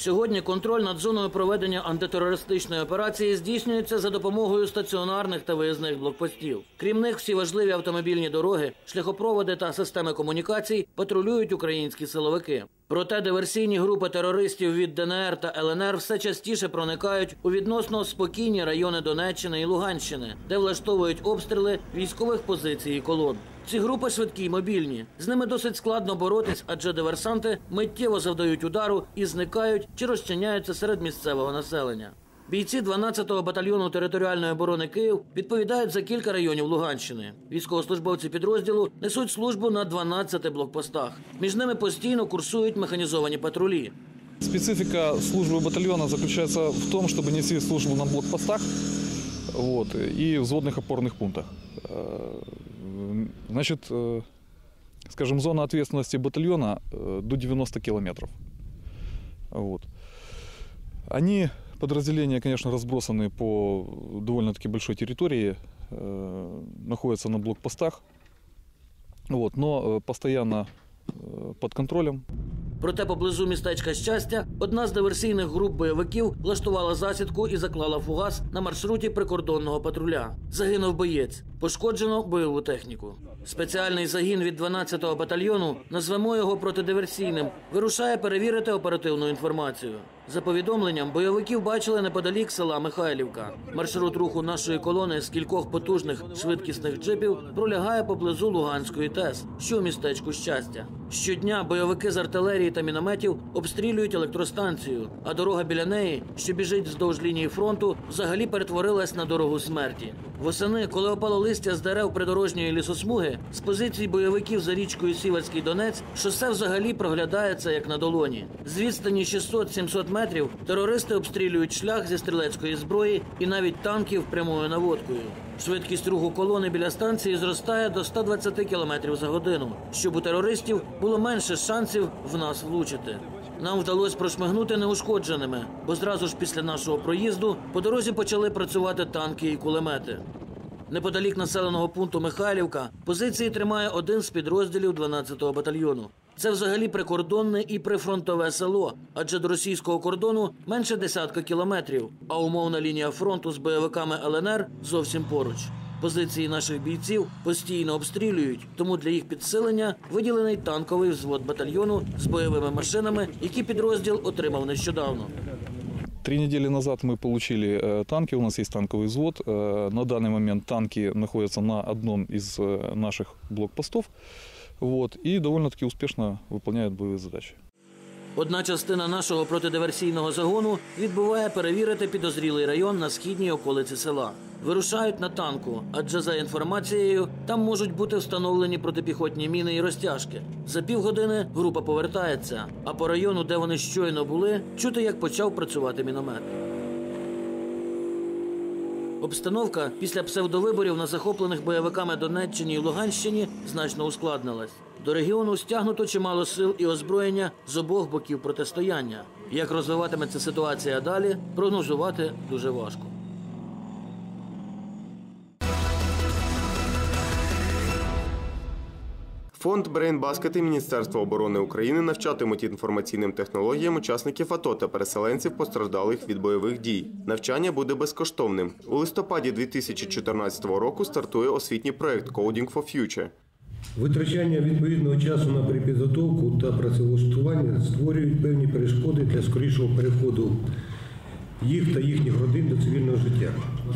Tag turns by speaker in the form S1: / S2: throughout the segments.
S1: Сьогодні контроль над зоною проведення антитерористичної операції здійснюється за допомогою стаціонарних та виїзних блокпостів. Крім них, всі важливі автомобільні дороги, шляхопроводи та системи комунікацій патрулюють українські силовики. Проте диверсійні групи терористів від ДНР та ЛНР все частіше проникають у відносно спокійні райони Донеччини і Луганщини, де влаштовують обстріли військових позицій і колон. Ці групи швидкі й мобільні. З ними досить складно боротись, адже диверсанти миттєво завдають удару і зникають чи розчиняються серед місцевого населення. Бійці 12-го батальйону територіальної оборони Київ відповідають за кілька районів Луганщини. Військовослужбовці підрозділу несуть службу на 12 блокпостах. Між ними постійно курсують механізовані патрулі.
S2: Специфика службы батальона заключается в том, чтобы нести службу на блокпостах вот, и взводных опорных пунктах. Э, Значит, э, скажем, зона ответственности батальона э, до 90 километров. Вот. Они, подразделения, конечно, разбросаны по довольно-таки большой территории, э, находятся на блокпостах, вот, но э, постоянно э, под контролем.
S1: Проте поблизу містечка щастя одна з диверсійних груп бойовиків влаштувала засідку і заклала фугас на маршруті прикордонного патруля. Загинув боєць, пошкоджено бойову техніку. Спеціальний загін від 12-го батальйону, назвемо його протидиверсійним, вирушає перевірити оперативну інформацію. За повідомленням, бойовиків бачили неподалік села Михайлівка. Маршрут руху нашої колони з кількох потужних швидкісних джипів пролягає поблизу Луганської ТЕС, що містечку щастя. Щодня бойовики з артилерії та мінометів обстрілюють електростанцію, а дорога біля неї, що біжить вздовж лінії фронту, взагалі перетворилась на дорогу смерті. Восени, коли опало листя з дерев придорожньої лісосмуги, з позицій бойовиків за річкою Сіверський Донець, шосе взагалі проглядається як на долоні. З відстані 600-700 метрів терористи обстрілюють шлях зі стрілецької зброї і навіть танків прямою наводкою. Швидкість руху колони біля станції зростає до 120 км за годину, щоб у терористів було менше шансів в нас влучити. Нам вдалося прошмигнути неушкодженими, бо зразу ж після нашого проїзду по дорозі почали працювати танки і кулемети. Неподалік населеного пункту Михайлівка позиції тримає один з підрозділів 12-го батальйону. Це взагалі прикордонне і прифронтове село, адже до російського кордону менше десятка кілометрів, а умовна лінія фронту з бойовиками ЛНР зовсім поруч. Позиції наших бійців постійно обстрілюють, тому для їх підсилення виділений танковий взвод батальйону з бойовими машинами, які підрозділ отримав нещодавно.
S2: Три недели назад мы получили э, танки, у нас есть танковый взвод. Э, На данный момент танки находятся на одном из э, наших блокпостов вот, и довольно-таки успешно выполняют боевые задачи.
S1: Одна частина нашого протидиверсійного загону відбуває перевірити підозрілий район на східній околиці села. Вирушають на танку, адже за інформацією там можуть бути встановлені протипіхотні міни і розтяжки. За півгодини група повертається, а по району, де вони щойно були, чути, як почав працювати міномет. Обстановка після псевдовиборів на захоплених бойовиками Донеччині і Луганщині значно ускладнилась. До регіону стягнуто чимало сил і озброєння з обох боків протистояння. Як розвиватиметься ситуація далі, прогнозувати дуже важко.
S3: Фонд Брейнбаскет і Міністерство оборони України навчатимуть інформаційним технологіям учасників АТО та переселенців постраждалих від бойових дій. Навчання буде безкоштовним. У листопаді 2014 року стартує освітній проект Coding for Future.
S4: Витрачання відповідного часу на перепідготовку та працевлаштування створюють певні перешкоди для скорішого переходу їх та їхніх родин до цивільного життя.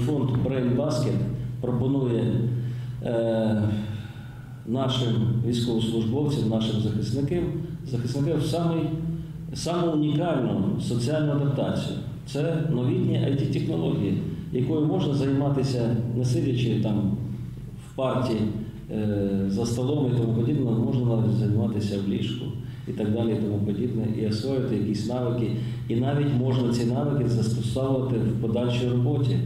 S5: Фонд Brain Basket пропонує е, нашим військовослужбовцям, нашим захисникам, захисникам самий, саму унікальну соціальну адаптацію. Це новітні IT-технології, якою можна займатися, не сидячи там в парті е, за столом і тому подібне, можна навіть займатися в ліжку і так далі, і тому подібне, і освоїти якісь навики. І навіть можна ці навики застосовувати в подальшій роботі.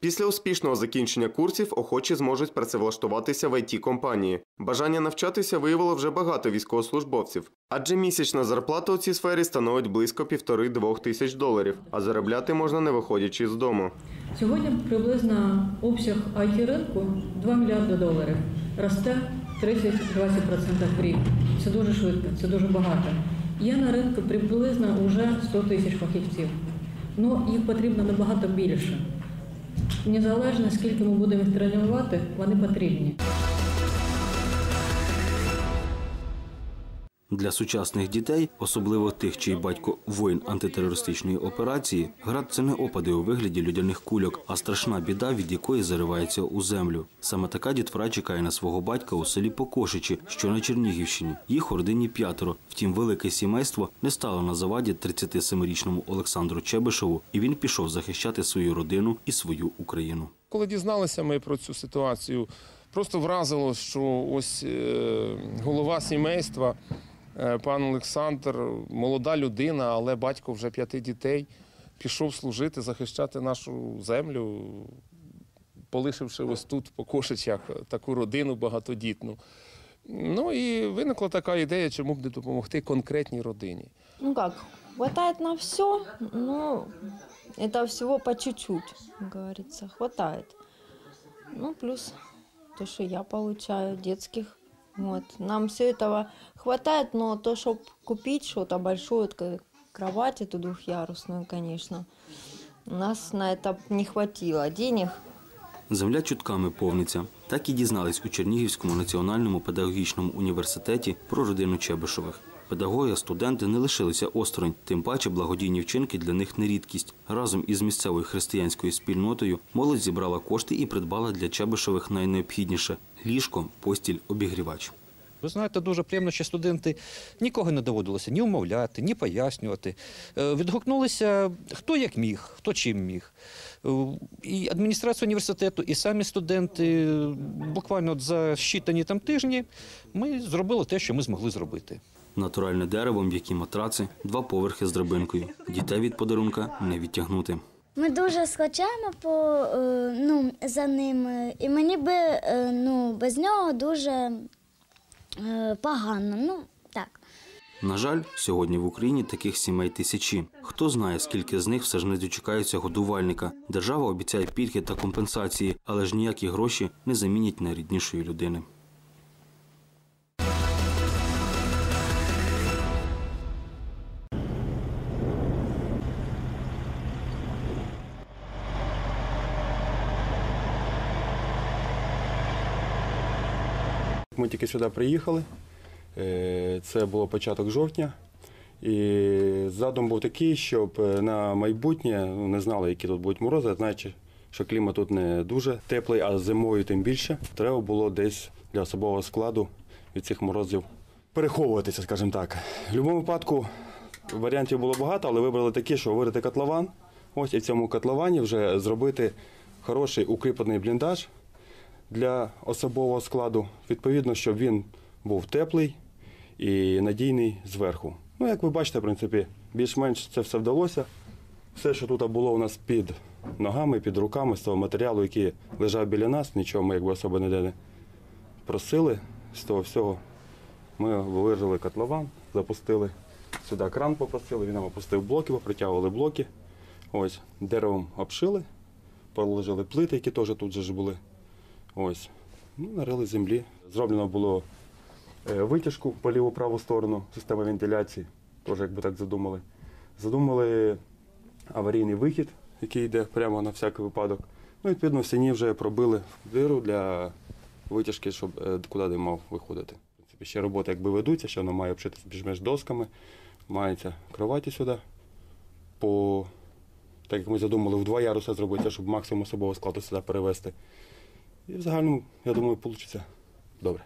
S3: Після успішного закінчення курсів охочі зможуть працевлаштуватися в it компанії. Бажання навчатися виявило вже багато військовослужбовців, адже місячна зарплата у цій сфері становить близько півтори-двох тисяч доларів, а заробляти можна не виходячи з дому.
S6: Сьогодні приблизно обсяг it ринку 2 мільярди доларів. Росте 30-20% в рік. Це дуже швидко, це дуже багато. Є на ринку приблизно вже 100 тисяч фахівців. Ну, їх потрібно набагато більше. Незалежно скільки ми будемо їх тренувати, вони потрібні.
S7: Для сучасних дітей, особливо тих, чий батько воїн антитерористичної операції, град це не опади у вигляді людяних кульок, а страшна біда, від якої заривається у землю. Саме така дітвора чекає на свого батька у селі Покошичі, що на Чернігівщині. Їх родині п'ятеро. Втім, велике сімейство не стало на заваді 37-річному Олександру Чебишеву, і він пішов захищати свою родину і свою Україну.
S8: Коли дізналися ми про цю ситуацію, просто вразило, що ось е, голова сімейства, пан Олександр, молода людина, але батько вже п'яти дітей, пішов служити, захищати нашу землю, полишивши ось тут по Кошичах таку родину багатодітну. Ну і виникла така ідея, чому б не допомогти конкретній родині.
S9: Ну как, хватает на все, но это всего по чуть-чуть, говорится, хватает. Ну, плюс то, что я получаю детских. Вот. Нам все этого хватает, но то, чтобы купить что-то большое, к- кровать эту двухъярусную, конечно, у нас на это не хватило денег.
S7: Земля чутками повниться. Так і дізнались у Чернігівському національному педагогічному університеті про родину Чебишевих. Педагоги, студенти не лишилися осторонь, тим паче благодійні вчинки для них не рідкість. Разом із місцевою християнською спільнотою молодь зібрала кошти і придбала для Чебишевих найнеобхідніше ліжко, постіль, обігрівач.
S10: Ви знаєте, дуже приємно, що студенти нікого не доводилося ні умовляти, ні пояснювати. Е, Відгукнулися хто як міг, хто чим міг. Е, І адміністрація університету, і самі студенти е, буквально за щитані там тижні ми зробили те, що ми змогли зробити.
S7: Натуральне дерево, м'які матраци, два поверхи з драбинкою. Дітей від подарунка не відтягнути.
S11: Ми дуже скучаємо по, е, ну, за ним, і мені би е, ну, без нього дуже е, погано. Ну, так.
S7: На жаль, сьогодні в Україні таких сімей тисячі. Хто знає, скільки з них все ж не дочекаються годувальника. Держава обіцяє пільги та компенсації, але ж ніякі гроші не замінять найріднішої людини.
S12: Ми тільки сюди приїхали. Е, Це було початок жовтня. І задум був такий, щоб е, на майбутнє ну, не знали, які тут будуть морози, знаючи, що клімат тут не дуже теплий, а зимою тим більше. Треба було десь для особового складу від цих морозів переховуватися, скажімо так. В будь-якому випадку варіантів було багато, але вибрали такі, що вирити котлован. Ось і в цьому котловані вже зробити хороший укріплений бліндаж для особового складу. Відповідно, щоб він був теплий і надійний зверху. Ну, як ви бачите, в принципі, більш-менш це все вдалося. Все, що тут було у нас під ногами, під руками з того матеріалу, який лежав біля нас, нічого ми якби особо ніде не просили. З того всього ми виложили котлован, запустили сюди кран, попросили, він нам опустив блоки, попритягували блоки. Ось, деревом обшили, положили плити, які теж тут же ж були. Ось. Ну, нарили землі. Зроблено було е, витяжку по ліву праву сторону, система вентиляції, теж якби так задумали. Задумали аварійний вихід, який йде прямо на всякий випадок. Ну, відповідно, в стіні вже пробили диру для витяжки, щоб е, куди дим мав виходити. Ще роботи якби ведуться, ще воно має обшитися більш-менш досками, мається кроваті сюди. По, так як ми задумали, в два яруси зробити, щоб максимум особового складу сюди перевезти. І в загальному, я думаю, вийде добре.